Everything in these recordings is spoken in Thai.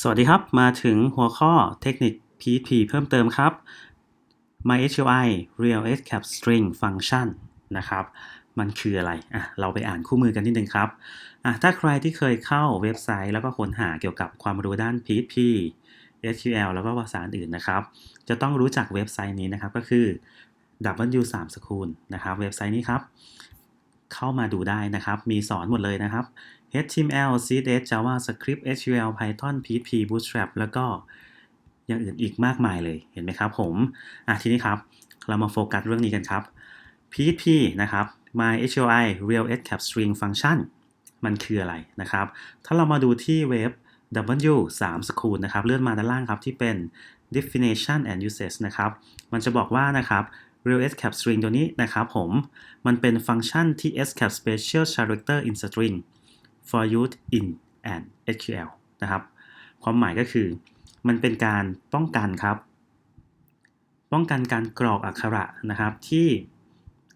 สวัสดีครับ มาถึงหัวข้อเทคนิค PHP เพิ่มเติมครับ MySQL Real Escape String Function นะครับ มันคืออะไรอะเราไปอ่านคู่มือกันนิดนึงครับอะถ้าใครที่เคยเข้าเว็บไซต์ แล้วก็ค้นหาเกี่ยวกับความรู้ด้าน PHP SQL แล้วก็ภาษาอื่นนะครับ จะต้องรู้จักเว็บไซต์นี้นะครับก็คือ W3 School นะครับ เว็บไซต์นี้ครับ เข้ามาดูได้นะครับ มีสอนหมดเลยนะครับ HTML CSS JavaScript SQL Python PHP Bootstrap แล้วก็อย่างอื่นอีกมากมายเลยเห็นไหมครับผมอะทีนี้ครับเรามาโฟกัสเรื่องนี้กันครับ PHP นะครับ MySQL Real Escape String Function มันคืออะไรนะครับ ถ้าเรามาดูที่เว็บ W3 School นะครับ เลื่อนมาด้านล่างครับที่เป็น definition and usage นะครับ มันจะบอกว่านะครับ real escape string ตัวนี้นะครับผม มันเป็นฟังก์ชันที่ escape special character in string for use in an SQL นะครับ ความหมายก็คือมันเป็นการป้องกันครับ ป้องกันการกรอกอักขระนะครับที่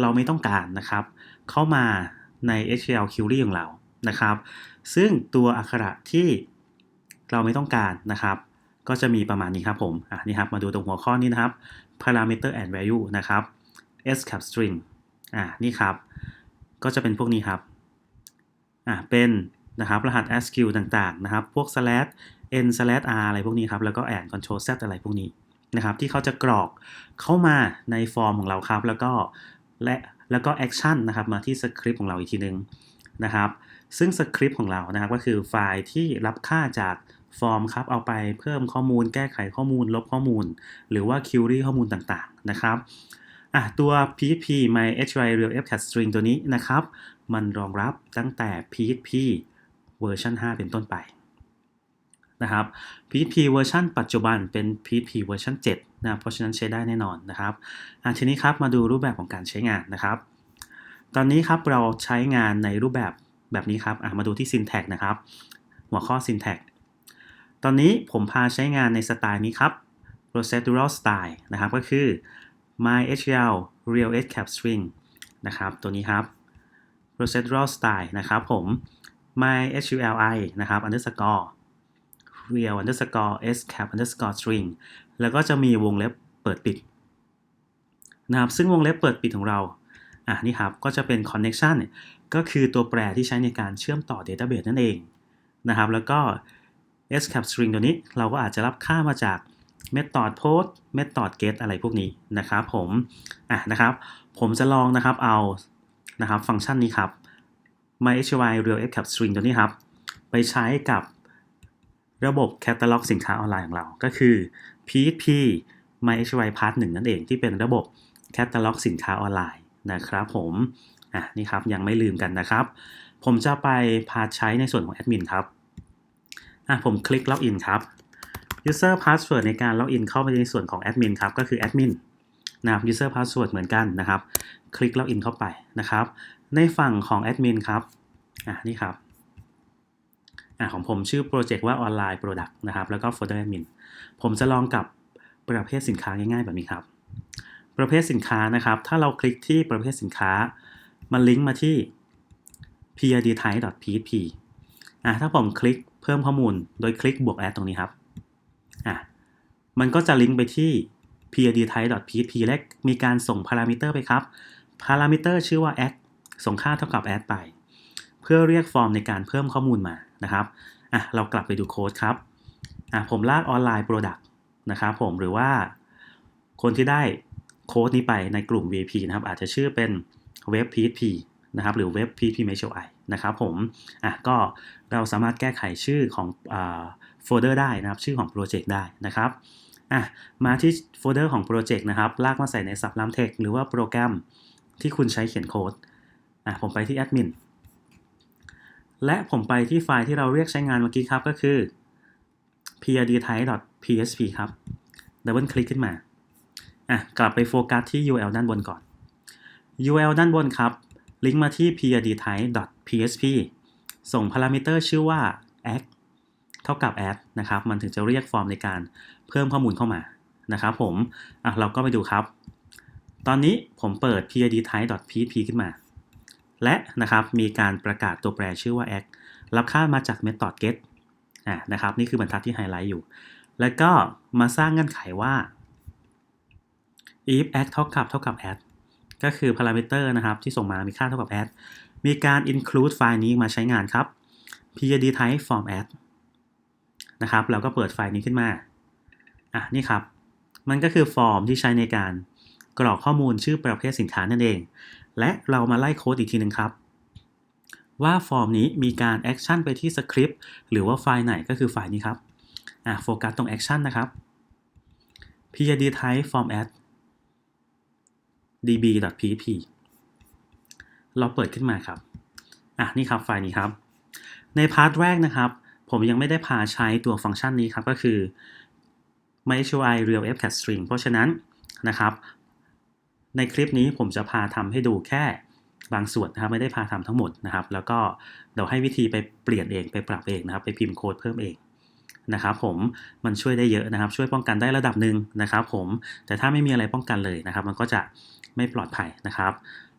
เราไม่ต้องการนะครับ เข้ามาใน SQL query ของเรานะครับ ซึ่งตัวอักขระที่เราไม่ต้องการนะครับ ก็จะมีประมาณนี้ครับผม อะนี่ครับ มาดูตรงหัวข้อนี้นะครับ parameter and value นะครับ s.cap.string อะนี่ครับ ก็จะเป็นพวกนี้ครับ อะเป็นนะครับรหัส ASCII ต่างๆนะครับ พวก slash n slash r อะไรพวกนี้ครับ แล้วก็ and control z อะไรพวกนี้นะครับที่เขาจะกรอกเข้ามาในฟอร์มของเราครับ แล้วก็และแล้วก็ action นะครับมาที่สคริปต์ของเราอีกทีนึงนะครับ ซึ่งสคริปต์ของเรานะครับก็คือไฟล์ที่รับค่าจาก ฟอร์มครับเอาไปเพิ่มข้อมูล แก้ไขข้อมูล ลบข้อมูล หรือว่า query ข้อมูลต่างๆนะครับอะตัว PHP MySQL Real Escape String ตัวนี้นะครับ มันรองรับตั้งแต่ PHP เวอร์ชัน5 เป็นต้นไปนะครับ PHP เวอร์ชันปัจจุบันเป็น PHP เวอร์ชัน7นะเพราะฉะนั้นใช้ได้แน่นอนนะครับอะทีนี้ครับมาดูรูปแบบของการใช้งานนะครับ ตอนนี้ครับเราใช้งานในรูปแบบแบบนี้ครับอะมาดูที่ syntax นะครับ หัวข้อ syntax ตอนนี้ผมพาใช้งานในสไตล์นี้ครับ procedural style นะครับ ก็คือ MySQL Real Escape String นะครับ ตัวนี้ครับ procedural style นะครับผม MySQLi นะครับ underscore real underscore escape underscore string แล้วก็จะมีวงเล็บเปิดปิดนะครับ ซึ่งวงเล็บเปิดปิดของเรา อะนี่ครับ ก็จะเป็น connection ก็คือตัวแปรที่ใช้ในการเชื่อมต่อ database นั่นเองนะครับ แล้วก็ S.cap.string ตัวนี้เราก็อาจจะรับค่ามาจาก method post method get อะไรพวกนี้นะครับผมอะนะครับ ผมจะลองนะครับเอานะครับฟังก์ชันนี้ครับ MySQL Real Escape String ตัวนี้ครับ ไปใช้กับระบบแคตตาล็อกสินค้าออนไลน์ของเรา ก็คือ PHP MySQL Part 1 นั่นเองที่เป็นระบบแคตตาล็อกสินค้าออนไลน์นะครับผม อะนี่ครับยังไม่ลืมกันนะครับ ผมจะไปพาใช้ในส่วนของแอดมินครับ อะผมคลิกล็อกอินครับ user password ในการล็อกอินเข้าไปในส่วนของแอดมินครับ ก็คือแอดมินนะครับ user password เหมือนกันนะครับ คลิกล็อกอินเข้าไปนะครับ ในฝั่งของแอดมินครับ อะนี่ครับอะของผมชื่อโปรเจกต์ว่าออนไลน์ Product นะครับ แล้วก็ Folder Admin ผมจะลองกับประเภทสินค้าง่ายๆแบบนี้ครับ ประเภทสินค้านะครับ ถ้าเราคลิกที่ประเภทสินค้า มันลิงก์มาที่ prdtype.php อะถ้าผมคลิก เพิ่มข้อมูลโดยคลิกบวก add ตรงนี้ครับอะมันก็จะลิงก์ไปที่ prdtype.php และมีการส่งพารามิเตอร์ไปครับพารามิเตอร์ชื่อว่า add ส่งค่าเท่ากับ add ไป เพื่อเรียกฟอร์มในการเพิ่มข้อมูลมานะครับอะเรากลับไปดูโค้ดครับอะผมลากออนไลน์ Product นะครับผมหรือว่าคนที่ได้โค้ดนี้ไปในกลุ่ม VIP นะครับ อาจจะชื่อเป็นเว็บ PHP นะครับ หรือเว็บ PHP m a t r i นะครับผมอะก็เราสามารถแก้ไขชื่อของโฟลเดอร์ได้นะครับ ชื่อของโปรเจกต์ได้นะครับอะมาที่โฟลเดอร์ของโปรเจกต์นะครับ ลากมาใส่ใน Sublime Text หรือว่าโปรแกรมที่คุณใช้เขียนโค้ดอะผมไปที่แอดมินและผมไปที่ไฟล์ที่เราเรียกใช้งานเมื่อกี้ครับก็คือ prdtype.php ครับดับเบิลคลิกขึ้นมาอะกลับไปโฟกัสที่ URL ด้านบนก่อน URL ด้านบนครับ ลิงก์มาที่ pydtype PHP ส่งพารามิเตอร์ชื่อว่า add เท่ากับ add นะครับ มันถึงจะเรียกฟอร์มในการเพิ่มข้อมูลเข้ามานะครับผมอะเราก็ไปดูครับ ตอนนี้ผมเปิด prdtype.php ขึ้นมา และนะครับมีการประกาศตัวแปรชื่อว่า add รับค่ามาจาก method get อะนะครับนี่คือบรรทัดที่ไฮไลท์อยู่ แล้วก็มาสร้างเงื่อนไขว่า if act เท่ากับเท่ากับ add ก็คือ parameter นะครับที่ส่งมามีค่าเท่ากับ add มีการ include ไฟล์นี้มาใช้งานครับ pid type form add นะครับเราก็เปิดไฟล์นี้ขึ้นมาอะนี่ครับ มันก็คือฟอร์มที่ใช้ในการกรอกข้อมูลชื่อประเภทสินค้านั่นเอง และเรามาไล่โค้ดอีกทีหนึ่งครับ ว่าฟอร์มนี้มีการแอคชั่นไปที่สคริปต์หรือว่าไฟล์ไหนก็คือไฟล์นี้ครับอะโฟกัสตรงแอคชั่นนะครับ pid type form add db.php เราเปิดขึ้นมาครับอะนี่ครับไฟล์นี้ครับ ในพาร์ทแรกนะครับ ผมยังไม่ได้พาใช้ตัวฟังก์ชันนี้ครับก็คือ MySQL Real F Cat String เพราะฉะนั้นนะครับ ในคลิปนี้ผมจะพาทำให้ดูแค่บางส่วนนะครับไม่ได้พาทำทั้งหมดนะครับ แล้วก็เดี๋ยวให้วิธีไปเปลี่ยนเองไปปรับเองนะครับ ไปพิมพ์โค้ดเพิ่มเองนะครับผมมันช่วยได้เยอะนะครับ ช่วยป้องกันได้ระดับหนึ่งนะครับ ผมแต่ถ้าไม่มีอะไรป้องกันเลยนะครับ มันก็จะไม่ปลอดภัยนะครับ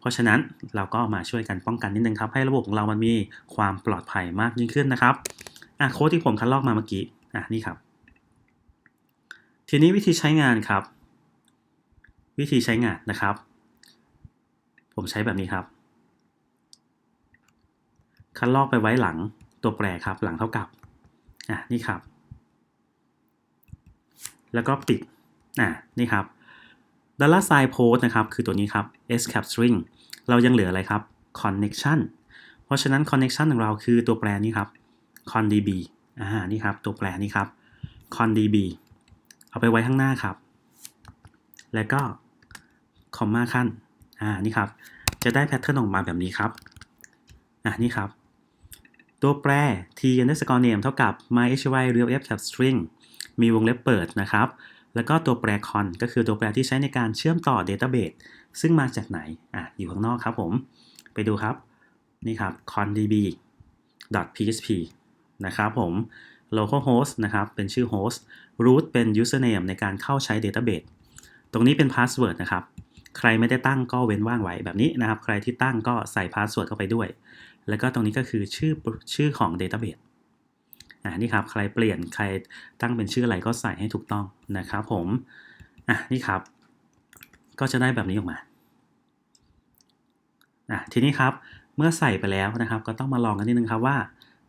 เพราะฉะนั้นเราก็มาช่วยกันป้องกันนิดนึงครับ ให้ระบบของเรามันมีความปลอดภัยมากยิ่งขึ้นนะครับอะโค้ดที่ผมคัดลอกมาเมื่อกี้อะนี่ครับ ทีนี้วิธีใช้งานครับ วิธีใช้งานนะครับ ผมใช้แบบนี้ครับ คัดลอกไปไว้หลังตัวแปรครับ หลังเท่ากับอะนี่ครับ แล้วก็ปิดอะนี่ครับ dollar sign post นะครับ คือตัวนี้ครับ scap string เรายังเหลืออะไรครับ connection เพราะฉะนั้น connection ของเราคือตัวแปรนี้ครับ condb อ่า นี่ครับ ตัวแปรนี้ครับ condb เอาไปไว้ข้างหน้าครับ แล้วก็คอมมาขั้น อ่า นี่ครับ จะได้แพทเทิร์นออกมาแบบนี้ครับ อ่านี่ครับ ตัวแปร t underscore name เท่ากับ mysql real f cap string มีวงเล็บเปิดนะครับ แล้วก็ตัวแปร con ก็คือตัวแปรที่ใช้ในการเชื่อมต่อ database ซึ่งมาจากไหนอะอยู่ข้างนอกครับผม ไปดูครับ นี่ครับ condb php นะครับผม localhost นะครับ เป็นชื่อ host root เป็น username ในการเข้าใช้ database ตรงนี้เป็น password นะครับ ใครไม่ได้ตั้งก็เว้นว่างไว้แบบนี้นะครับ ใครที่ตั้งก็ใส่ password เข้าไปด้วย แล้วก็ตรงนี้ก็คือชื่อชื่อของ database อ่านี่ครับใครเปลี่ยนใครตั้งเป็นชื่ออะไรก็ใส่ให้ถูกต้องนะครับผมอะนี่ครับ ก็จะได้แบบนี้ออกมาอะทีนี้ครับเมื่อใส่ไปแล้วนะครับ ก็ต้องมาลองกันนิดนึงครับว่า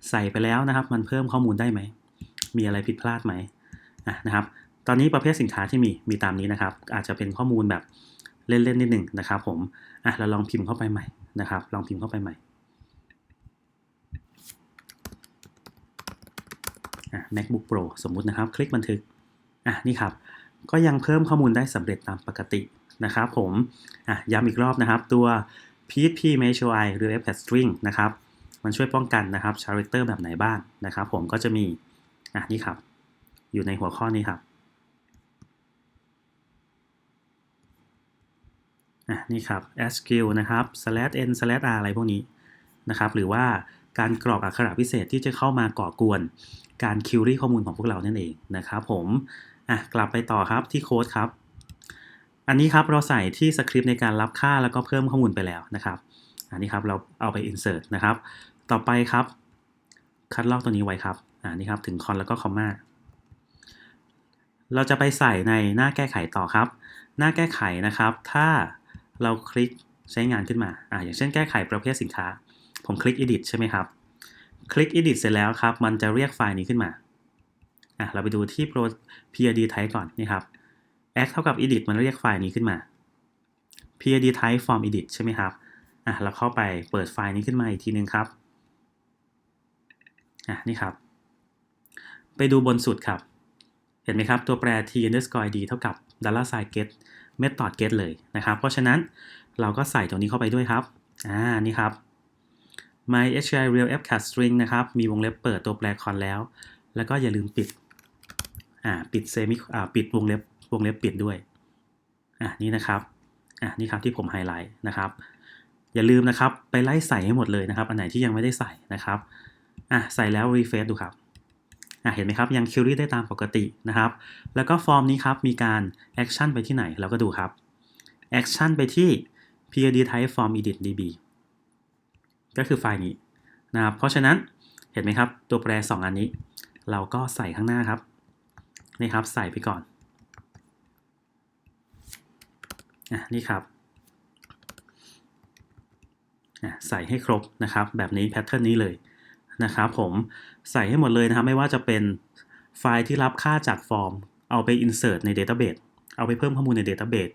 ใส่ไปแล้วนะครับ มันเพิ่มข้อมูลได้ไหม มีอะไรผิดพลาดไหมอะนะครับ ตอนนี้ประเภทสินค้าที่มีมีตามนี้นะครับ อาจจะเป็นข้อมูลแบบเล่นๆนิดหนึ่งนะครับ ผมอะเราลองพิมพ์เข้าไปใหม่นะครับ ลองพิมพ์เข้าไปใหม่ อะ MacBook Pro สมมุตินะครับ คลิกบันทึกอะนี่ครับ ก็ยังเพิ่มข้อมูลได้สำเร็จตามปกตินะครับผมอะย้ำอีกรอบนะครับตัว PHP MySQL หรือ FPath String นะครับ มันช่วยป้องกันนะครับ character แบบไหนบ้างนะครับ ผมก็จะมีอะนี่ครับ อยู่ในหัวข้อนี้ครับอะนี่ครับ ascii นะครับ slash n slash r อะไรพวกนี้นะครับ หรือว่าการกรอกอักขระพิเศษที่จะเข้ามาก่อกวน การคิวรี่ข้อมูลของพวกเรานั่นเองนะครับผมอะกลับไปต่อครับที่โค้ดครับ อันนี้ครับเราใส่ที่สคริปต์ในการรับค่าแล้วก็เพิ่มข้อมูลไปแล้วนะครับ อันนี้ครับเราเอาไป insert นะครับ ต่อไปครับ คัดลอกตัวนี้ไว้ครับอ่านี่ครับถึงคอนแล้วก็คอมมาเราจะไปใส่ในหน้าแก้ไขต่อครับ หน้าแก้ไขนะครับ ถ้าเราคลิกใช้งานขึ้นมาอ่าอย่างเช่นแก้ไขประเภทสินค้า ผมคลิก edit ใช่ไหมครับ คลิก edit เสร็จแล้วครับ มันจะเรียกไฟล์นี้ขึ้นมาอะเราไปดูที่ pro pid type ก่อนนี่ครับ act เท่ากับ edit มันเรียกไฟล์นี้ขึ้นมา pid type form edit ใช่ไหมครับอะเราเข้าไปเปิดไฟล์นี้ขึ้นมาอีกทีนึงครับอะนี่ครับ ไปดูบนสุดครับ เห็นไหมครับ ตัวแปร t underscore id เท่ากับ dollar sign get method get เลยนะครับ เพราะฉะนั้นเราก็ใส่ตรงนี้เข้าไปด้วยครับ อ่า นี่ครับ my hi real f cat string นะครับ มีวงเล็บเปิดตัวแปร con แล้ว แล้วก็อย่าลืมปิด อ่า ปิดเซมิ อ่า ปิดวงเล็บ วงเล็บปิดด้วย อ่านี่นะครับ อ่านี่ครับที่ผมไฮไลท์นะครับ อย่าลืมนะครับ ไปไล่ใส่ให้หมดเลยนะครับ อันไหนที่ยังไม่ได้ใส่นะครับ อะ ใส่แล้ว refresh ดูครับอะเห็นไหมครับ ยัง query ได้ตามปกตินะครับ แล้วก็ฟอร์มนี้ครับ มีการ action ไปที่ไหน เราก็ดูครับ action ไปที่ pid type form edit db ก็คือไฟล์นี้นะครับ เพราะฉะนั้นเห็นไหมครับ ตัวแปร 2 อันนี้ เราก็ใส่ข้างหน้าครับนี่ครับ ใส่ไปก่อนอะนี่ครับใส่ให้ครบนะครับ แบบนี้แพทเทิร์นนี้เลยนะครับผมใส่ให้หมดเลยนะครับ ไม่ว่าจะเป็นไฟล์ที่รับค่าจากฟอร์ม เอาไป insert ใน Database เอาไปเพิ่มข้อมูลใน Database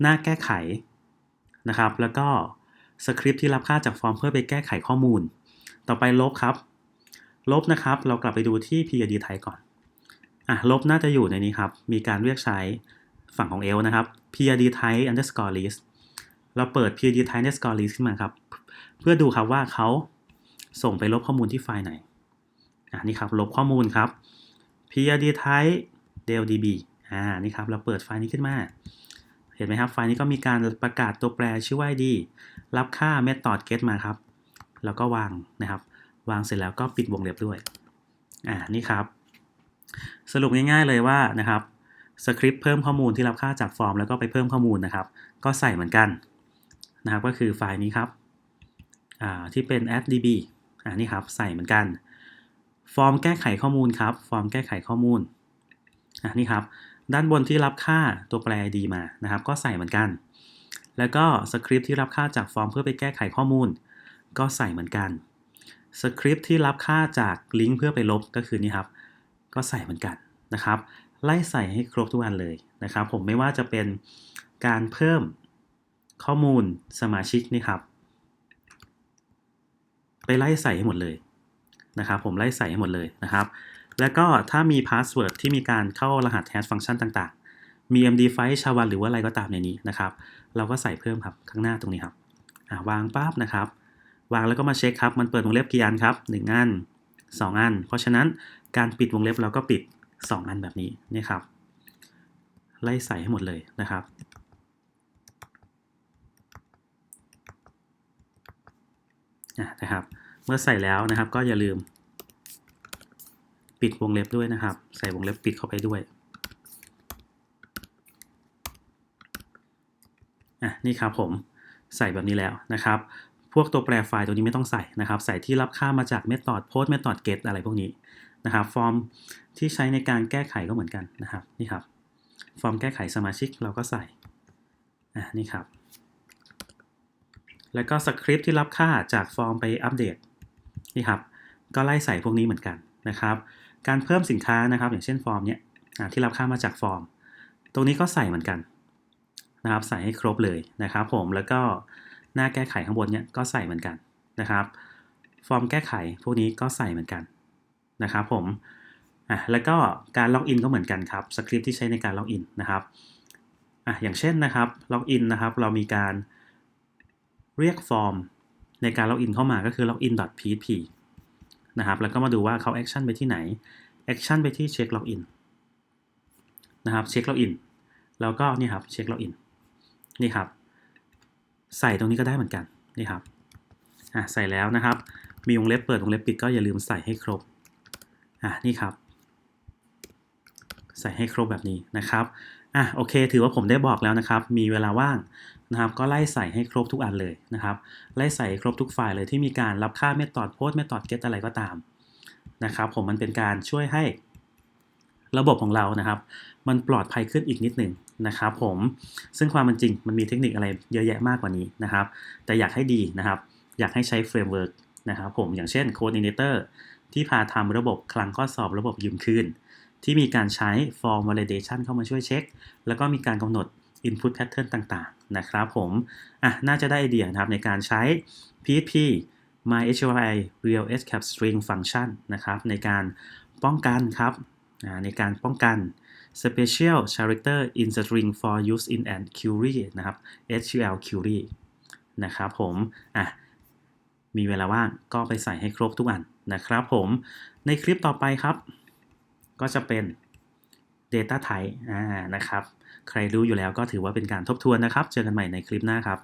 หน้าแก้ไขนะครับ แล้วก็ สคริปต์ที่รับค่าจากฟอร์มเพื่อไปแก้ไขข้อมูล ต่อไปลบครับ ลบนะครับ เรากลับไปดูที่ PID type ก่อน อะ ลบน่าจะอยู่ในนี้ครับ มีการเรียกใช้ฝั่งของ L นะครับ PID type underscore list เราเปิด PID type underscore list ขึ้นมาครับ เพื่อดูครับว่าเขาส่งไปลบข้อมูลที่ไฟล์ไหน อะนี่ครับ ลบข้อมูลครับ PID type deldb อ่า นี่ครับ เราเปิดไฟล์นี้ขึ้นมา เห็นไหมครับ ไฟล์นี้ก็มีการประกาศตัวแปรชื่อว่า id รับค่า method get มาครับ แล้วก็วางนะครับ วางเสร็จแล้วก็ปิดวงเล็บด้วย อ่า นี่ครับ สรุปง่ายๆเลยว่านะครับสคริปต์เพิ่มข้อมูลที่รับค่าจากฟอร์มแล้วก็ไปเพิ่มข้อมูลนะครับ ก็ใส่เหมือนกันนะครับ ก็คือไฟล์นี้ครับ อ่า ที่เป็น addb อ่า นี่ครับ ใส่เหมือนกัน ฟอร์มแก้ไขข้อมูลครับ ฟอร์มแก้ไขข้อมูล อ่า นี่ครับ ด้านบนที่รับค่าตัวแปร id มานะครับ ก็ใส่เหมือนกัน แล้วก็สคริปต์ที่รับค่าจากฟอร์มเพื่อไปแก้ไขข้อมูล ก็ใส่เหมือนกันสคริปต์ที่รับค่าจากลิงก์เพื่อไปลบก็คือนี่ครับ ก็ใส่เหมือนกันนะครับ ไล่ใส่ให้ครบทุกอันเลยนะครับ ผมไม่ว่าจะเป็นการเพิ่มข้อมูลสมาชิกนี่ครับ ไปไล่ใส่ให้หมดเลยนะครับ ผมไล่ใส่ให้หมดเลยนะครับ แล้วก็ถ้ามีพาสเวิร์ดที่มีการเข้ารหัสแฮชฟังก์ชันต่างๆ มี MD5 ชาวันหรือว่าอะไรก็ตามในนี้นะครับ เราก็ใส่เพิ่มครับข้างหน้าตรงนี้ครับวางปั๊บนะครับ วางแล้วก็มาเช็คครับ มันเปิดวงเล็บกี่อันครับ1อัน 2 อัน เพราะฉะนั้นการปิดวงเล็บเราก็ปิด 2 อันแบบนี้นี่ครับ ไล่ใส่ให้หมดเลยนะครับนะครับ เมื่อใส่แล้วนะครับก็อย่าลืม ปิดวงเล็บด้วยนะครับ ใส่วงเล็บปิดเข้าไปด้วยอะนี่ครับผมใส่แบบนี้แล้วนะครับ พวกตัวแปรไฟล์ตัวนี้ไม่ต้องใส่นะครับ ใส่ที่รับค่ามาจาก method post method get อะไรพวกนี้นะครับ ฟอร์มที่ใช้ในการแก้ไขก็เหมือนกันนะครับนี่ครับ ฟอร์มแก้ไขสมาชิกเราก็ใส่อะนี่ครับ แล้วก็สคริปต์ที่รับค่าจากฟอร์มไปอัปเดตนี่ครับ ก็ไล่ใส่พวกนี้เหมือนกันนะครับ การเพิ่มสินค้านะครับ อย่างเช่นฟอร์มเนี้ยที่รับค่ามาจากฟอร์ม ตรงนี้ก็ใส่เหมือนกันนะครับ ใส่ให้ครบเลยนะครับ ผมแล้วก็หน้าแก้ไขข้างบนเนี้ยก็ใส่เหมือนกันนะครับ ฟอร์มแก้ไขพวกนี้ก็ใส่เหมือนกันนะครับผมอะแล้วก็การล็อกอินก็เหมือนกันครับสคริปต์ที่ใช้ในการล็อกอินนะครับอะอย่างเช่นนะครับล็อกอินนะครับ เรามีการเรียกฟอร์มในการล็อกอินเข้ามาก็คือ login.php นะครับ แล้วก็มาดูว่าเขาแอคชั่นไปที่ไหนแอคชั่นไปที่เช็คล็อกอินนะครับเช็คล็อกอินแล้วก็นี่ครับเช็คล็อกอินนี่ครับ ใส่ตรงนี้ก็ได้เหมือนกันนี่ครับอะใส่แล้วนะครับ มีวงเล็บเปิดวงเล็บปิดก็อย่าลืมใส่ให้ครบอะนี่ครับ ใส่ให้ครบแบบนี้นะครับ อะโอเค ถือว่าผมได้บอกแล้วนะครับ มีเวลาว่างนะครับ ก็ไล่ใส่ให้ครบทุกอันเลยนะครับ ไล่ใส่ครบทุกไฟล์เลยที่มีการรับค่าเมธอดโพสเมธอดเกตอะไรก็ตามนะครับ ผมมันเป็นการช่วยให้ระบบของเรานะครับ มันปลอดภัยขึ้นอีกนิดหนึ่งนะครับผมซึ่งความเป็นจริงมันมีเทคนิคอะไรเยอะแยะมากกว่านี้นะครับ แต่อยากให้ดีนะครับ อยากให้ใช้เฟรมเวิร์กนะครับผมอย่างเช่น Coordinator ที่พาทำระบบคลังข้อสอบระบบยืมคืน ที่มีการใช้ form validation เข้ามาช่วยเช็ค แล้วก็มีการกำหนด input pattern ต่างๆ นะครับผม อะ น่าจะได้ไอเดียนะครับในการใช้ PHP MySQL Real Escape String Function นะครับ ในการป้องกันครับในการป้องกัน Special Character in String for use in an query นะครับ SQL query นะครับผม อะ มีเวลาว่างก็ไปใส่ให้ครบทุกอันนะครับผม ในคลิปต่อไปครับ ก็จะเป็น Data Type อ่านะครับ ใครรู้อยู่แล้วก็ถือว่าเป็นการทบทวนนะครับ เจอกันใหม่ในคลิปหน้าครับ